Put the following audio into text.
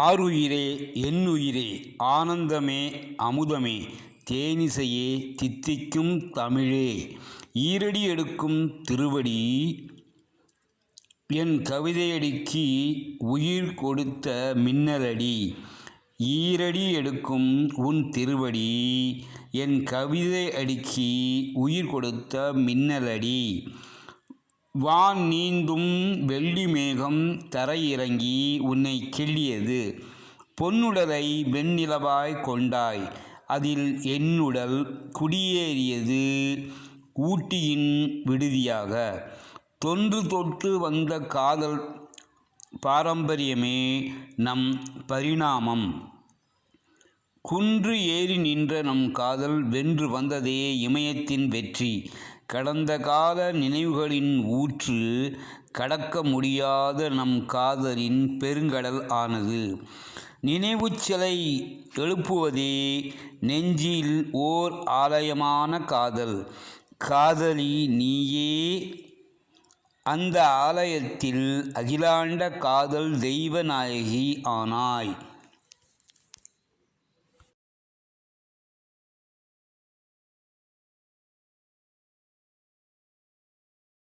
ஆறுயிரே என்னுயிரே ஆனந்தமே அமுதமே தேனிசையே தித்திக்கும் தமிழே ஈரடி எடுக்கும் திருவடி என் கவிதையடிக்கு உயிர் கொடுத்த மின்னலடி ஈரடி எடுக்கும் உன் திருவடி என் கவிதை அடிக்கு உயிர் கொடுத்த மின்னலடி வான் நீந்தும் வெள்ளி மேகம் தரையிறங்கி உன்னை கிள்ளியது. பொன்னுடலை வெண்ணிலவாய் கொண்டாய். அதில் என்னுடல் குடியேறியது ஊட்டியின் விடுதியாக. தொன்று தொட்டு வந்த காதல் பாரம்பரியமே நம் பரிணாமம். குன்று ஏறி நின்ற நம் காதல் வென்று வந்ததே இமயத்தின் வெற்றி. கடந்த கால நினைவுகளின் ஊற்று கடக்க முடியாத நம் காதலின் பெருங்கடல் ஆனது. நினைவு சிலை எழுப்புவதே நெஞ்சில் ஓர் ஆலயமான காதல். காதலி நீயே அந்த ஆலயத்தில் அகிலாண்ட காதல் தெய்வ நாயகி ஆனாய்.